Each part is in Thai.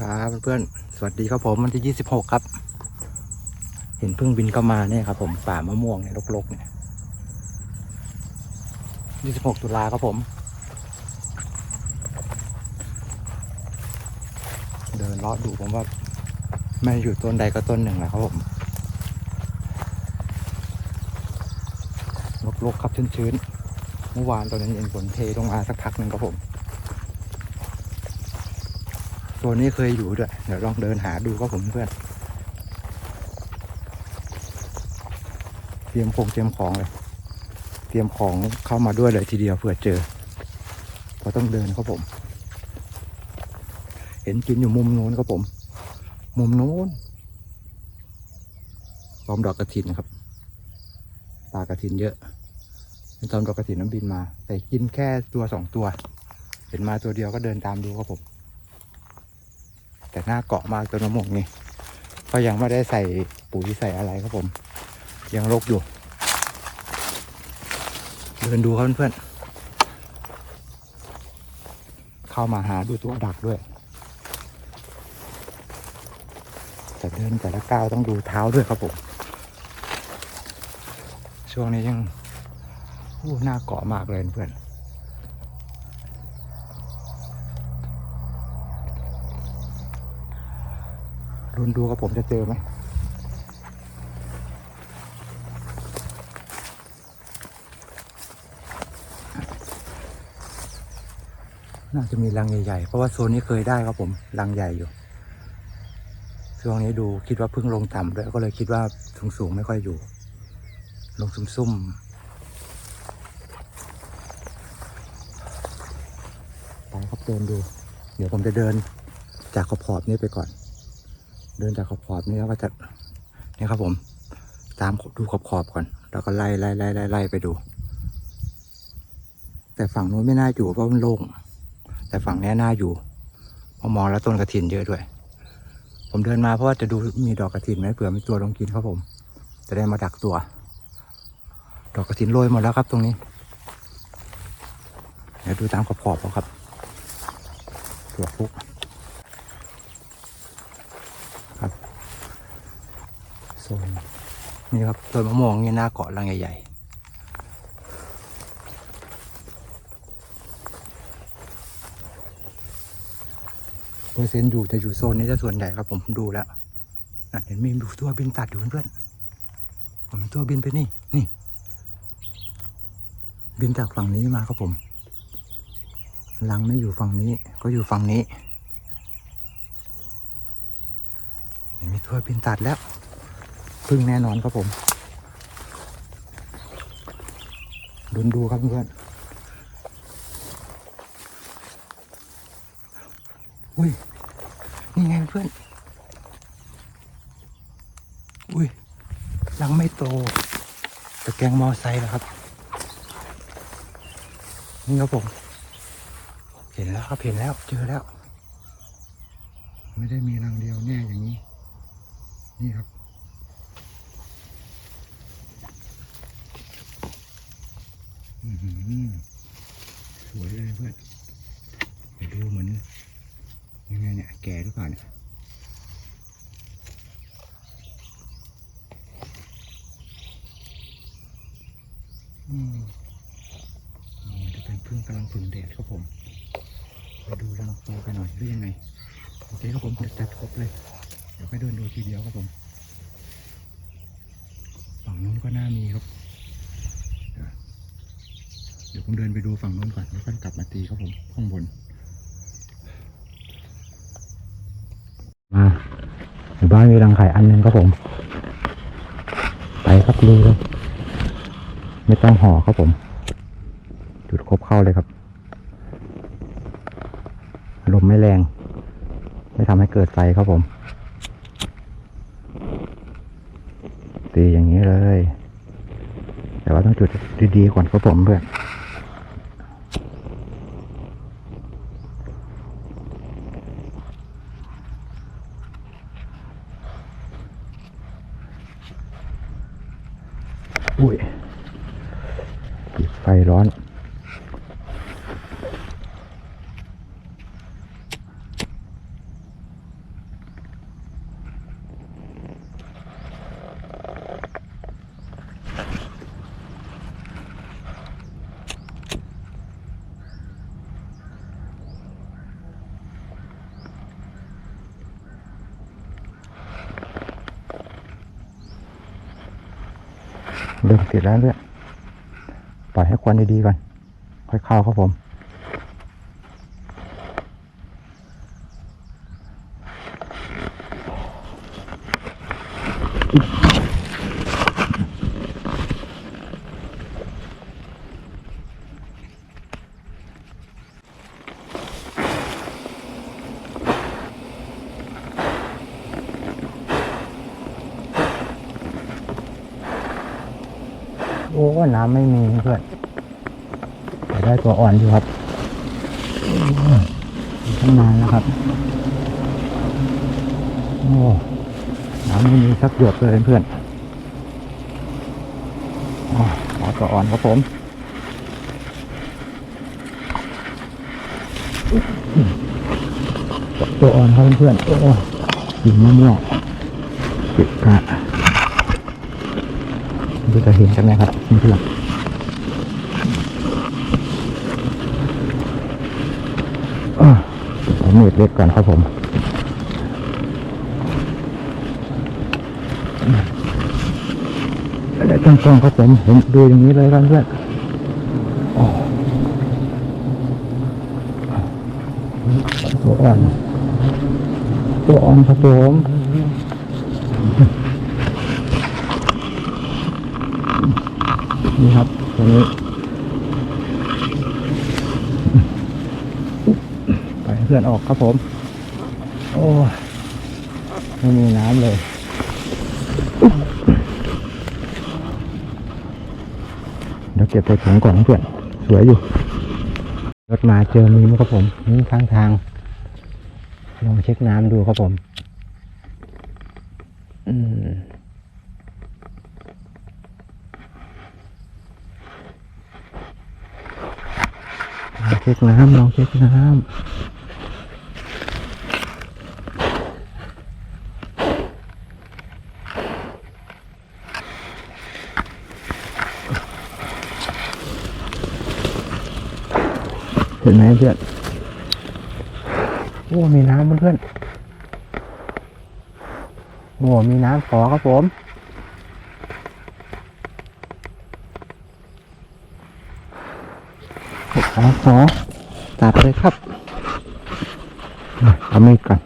ครับเพื่อนสวัสดีครับผมวันที่ 26 ครับ เห็นเพิ่งบินเข้ามาเนี่ยครับผมป่ามะม่วงเนี่ยรกๆเนี่ย26 ตุลาครับผม เดินเลาะดูผมว่าไม่อยู่ต้นใดก็ต้นหนึ่งแหละครับผมรกๆครับชื้นๆเมื่อวานตอนนั้นเย็นฝนเทลงมาสักพักหนึ่งครับผม ตัวนี้เคยอยู่ด้วย เดี๋ยวลองเดินหาดูครับผมเพื่อนเตรียมคงเตรียมของเลย เตรียมของเข้ามาด้วยเลยทีเดียวเผื่อเจอเพราะต้องเดินครับผม เห็นกินอยู่มุมนู้นครับผม มุมนู้นตอมดอกกระถินครับปลากระถินเยอะเป็นตอมดอกกระถินน้ำบินมา แต่กินแค่ตัวสองตัว เห็นมาตัวเดียวก็เดินตามดูครับผม แต่หน้าเกาะมากต้นมะม่วงนี่ก็ยังไม่ได้ใส่ปุ๋ยใส่อะไรครับผม ยังรกอยู่ เดินดูครับเพื่อนๆเข้ามาหาดูตัวดักด้วยแต่เดินแต่ละก้าวต้องดูเท้าด้วยครับผม ช่วงนี้ยังหน้าเกาะมากเลยเพื่อน รุนดูกับผมจะเจอไหมน่าจะมีรังใหญ่ๆ เพราะว่าโซนนี้เคยได้ครับผมรังใหญ่อยู่ช่วงนี้ดูคิดว่าเพิ่งลงต่ำด้วยก็เลยคิดว่าสูงสูงๆไม่ค่อยอยู่ ลงซุ่มๆไปครับเดินดู เดี๋ยวผมจะเดินจากขอบขอบนี้ไปก่อน เดินจากขอบขอบนี้แล้วก็จะนี่ครับผม ตามดูขอบขอบก่อน แล้วก็ไล่ไล่ไล่ไล่ไล่ไปดู แต่ฝั่งนู้นไม่น่าอยู่เพราะมันโล่งแต่ฝั่งนี้น่าอยู่เพอมองแล้วต้นกระถินเยอะด้วย ผมเดินมาเพราะว่าจะดูมีดอกกระถินไหมเผื่อมีตัวลงกินครับผม จะได้มาดักตัว ดอกกระถินโรยหมดแล้วครับตรงนี้เดี๋ยวดูตามขอบขอบครับตัวฟุก ครับโซน นี่ครับต้นมะม่วงนี่หน้าเกาะรังใหญ่ๆเปอร์เซ็นต์อยู่จะอยู่โซนนี้จะส่วนใหญ่ครับผมดูแล้วเห็นมีตัวบินตัดอยู่เพื่อนผมมีตัวบินไปนี่นี่ บินจากฝั่งนี้มาครับผมรังไม่อยู่ฝั่งนี้ก็อยู่ฝั่งนี้ไม่มีถ้วบินตัดแล้ว พึ่งแน่นอนครับผมดุนดูครับเพื่อนอุ้ย นี่ไงเพื่อน อุ้ยลังไม่โตตะแกงมอไซค์แล้วครับ นี่ครับผม เห็นแล้วครับเห็นแล้วเจอแล้ว ไม่ได้มีรังเดียวแน่อย่างนี้ นี่ครับ อือหือสวยเลยเพื่อนไปดูเหมือน ยังไงเนี่ย แก่หรือเปล่าเนี่ย อืมอ๋อจะเป็นพึ่งกำลังพึ่งแดดครับผม ไปดูรัง โตกันหน่อยหรือยังไงโอเคครับผมจะจัดครบเลย เดี๋ยวไปเดินดูทีเดียวครับผมฝั่งนู้นก็น่ามีครับ เดี๋ยวผมเดินไปดูฝั่งนู้นก่อนแล้วก็กลับมาตีครับผมข้างบน มาหมู่บ้านมีรังไข่อันหนึงครับผม ไปครับลุยเลยไม่ต้องห่อครับผม จุดครบเข้าเลยครับ ลมไม่แรง ไม่ทำให้เกิดไฟครับผม ตีอย่างนี้เลย แต่ว่าต้องจุดดีๆก่อนครับผมเพื่อนอุ้ยไฟร้อน เริ่มติดแล้วเรื่อยปล่อยให้ควันดีๆก่อน ค่อยเข้าครับผม อ้น้ำไม่มีเพื่อนแต่ได้ตัวอ่อนอยู่ครับตั้งนานแล้วครับ โอ้น้ำไม่มีสักหยดเลยเพื่อนอ๋อขอตัวอ่อนครับผมตัวอ่อนครับเพื่อนโอ้หินมะม่วงปิดกะ ดูจะเห็นกันไหมครับเพื่อนๆอะเอามีดเล็กก่อนครับผมอะไรตั้งกล้องครับผมเห็นดูอย่างนี้เลยรับเพื่อนโอ้ตัวอ่อน ตัวอ่อนครับผม นี่ครับตัวนี้ไปเพื่อนออกครับผม โอ้ยไม่มีน้ำเลยเดี๋ยวเก็บใส่ถุงก่อนเพื่อน สวยอยู่รถมาเจอมีมครับผมนี่ข้างทางลองเช็คน้ำดูครับผม อืมลองเช็คน้ำลองเช็คน้ำเห็นไหมเพื่อนโอ้ มีน้ำเพื่อนโอ้มีน้ำขอครับผมขอขอ เลยครับเอามีดก่อน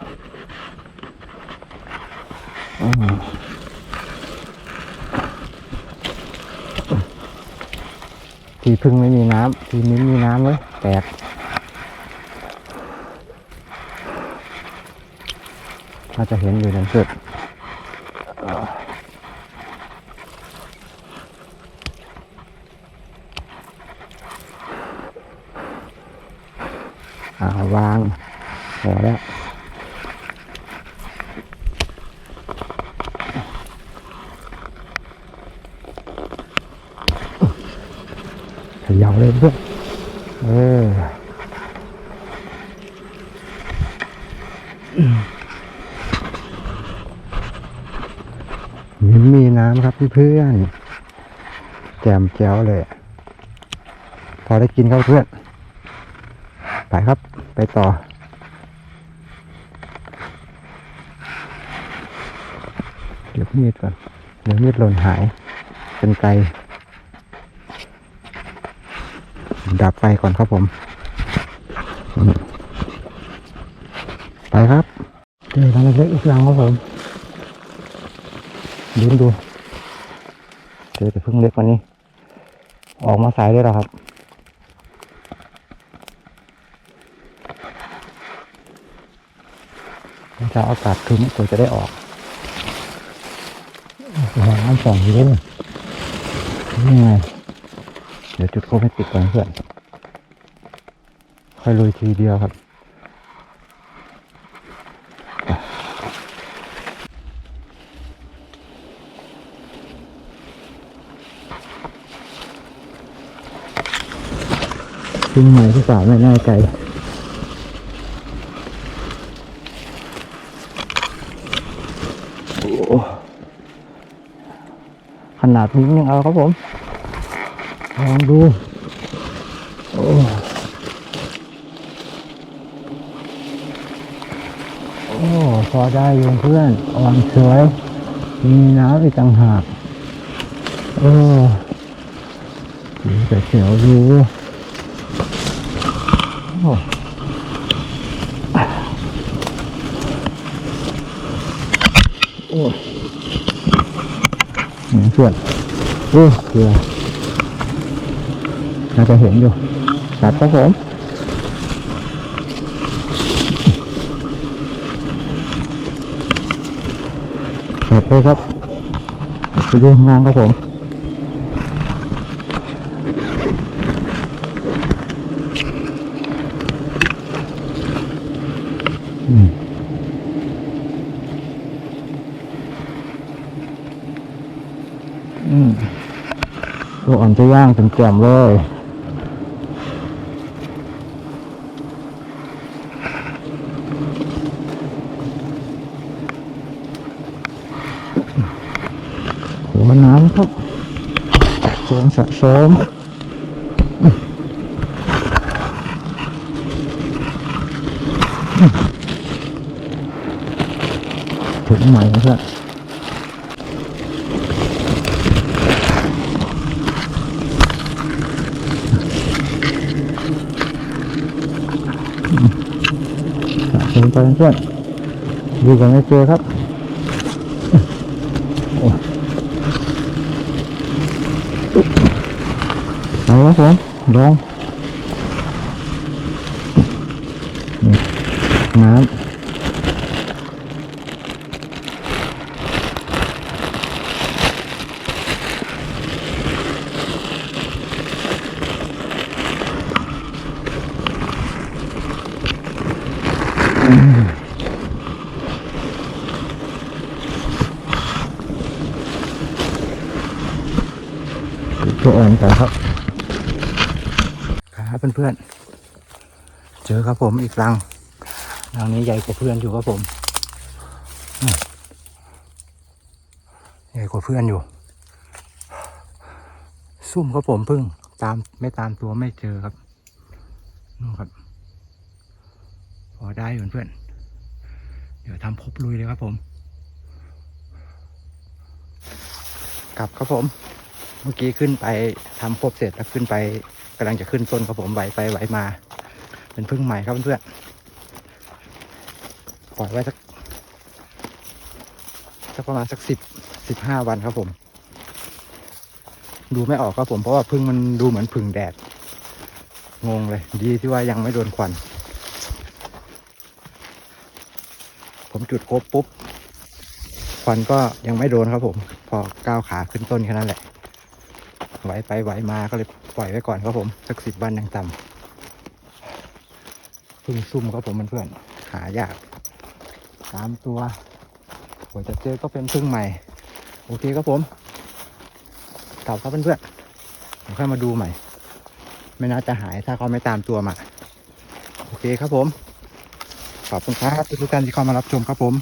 ทีพึ่งไม่มีน้ำทีมิ้นมีน้ำเลยแตกเราจะเห็นอยู่ในสุด อ่าวางพอแล้วขยาวเลยเพื่อนเออมีมีน้ำครับเพื่อน แจมแจ้วเลย พอได้กินครับเพื่อน ไปครับ ไปต่อ เดี๋ยวมีดก่อนเดี๋ยวมีดหล่นหาย เป็นไกลดับไฟก่อนครับผม ไปครับเจอรังเล็กอีกรังครับผมลุ้นดูเจอแต่เพิ่งเล็กกว่านี้ ออกมาสายได้วยเหรอครับ จะอากาศคึ้มตัวจะได้ออกหาน้ำสองอยู่เลยนี่ไงเดี๋ยวจุดโคมให้ติดก่อนเพื่อน ค่อยลุยทีเดียวครับทิ้งไหนที่สามไม่แน่ใจโอ้ข นาดนี้ยังเอาครับผมลองดูโอ้โอ้พอได้อยู่เพื่อนอ่อนสวย มีน้ำอีกต่างหากโอ้โอ้สีแต่เขียวอยู่โอ้โอ้ เหมือนเพื่อนโอ้เกลือน่าจะเห็นอยู่ตัดครับผมตัดเลยครับไปดูงานครับผม อืมอืมตัวอ่อน จะย่างถึงแจ่มเลยหัวน้ำครับสะสมสะสมถึงใหม่ครับ สะสมไปเพื่อนดูกันไม่เจอครับเอาละผมลองน้ำ อ่อนกันครับครับเพื่อนๆ เจอครับผมอีกรังรังนี้ใหญ่กว่าเพื่อนอยู่ครับผมอืมใหญ่กว่าเพื่อนอยู่ ซุ่มครับผมพึ่ง ตามไม่ตามตัวไม่เจอครับนู่นครับพอได้อยู่เพื่อน เดี๋ยวทำพบลุยเลยครับผม กลับครับผม เมื่อกี้ขึ้นไปทำพบเสร็จแล้วขึ้นไปกำลังจะขึ้นต้นครับผมไหวไปไหวมา เป็นพึ่งใหม่ครับเพื่อนๆปล่อยไว้สักสักประมาณสักสิบสิบห้าวันครับผม ดูไม่ออกครับผมเพราะว่าพึ่งมันดูเหมือนพึ่งแดด งงเลย ดีที่ว่ายังไม่โดนควัน ผมจุดครบปุ๊บควันก็ยังไม่โดนครับผม พอก้าวขาขึ้นต้นแค่นั้นแหละ ไหวไปไหวมาก็เลยปล่อยไว้ก่อนครับผมสักสิบวันยังต่ำพึ่งซุ่มครับผมเพื่อนๆหายากสามตัวกว่าจะเจอก็เป็นพึ่งใหม่ โอเคครับผมกลับครับเพื่อนๆเดี๋ยวค่อยมาดูใหม่ ไม่น่าจะหายถ้าเขาไม่ตามตัวมา โอเคครับผม ขอบคุณครับทุกท่านที่เข้ามารับชมครับผม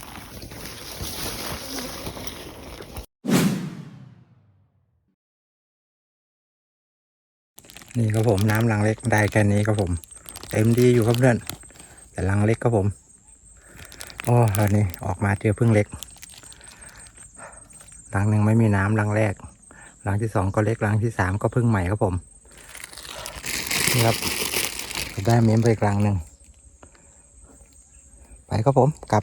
นี่ครับผมน้ำลังเล็กได้แค่นี้ครับผมเต็มดีอยู่ครับเพื่อนแต่ลังเล็กครับผมโอ้ตอนนี้ออกมาเจอพึ่งเล็กลังหนึ่งไม่มีน้ำลังแรกลังที่สองก็เล็กลังที่สามก็พึ่งใหม่ครับผมนี่ครับได้เม้มไปอีกลังหนึ่งไปครับผมกลับ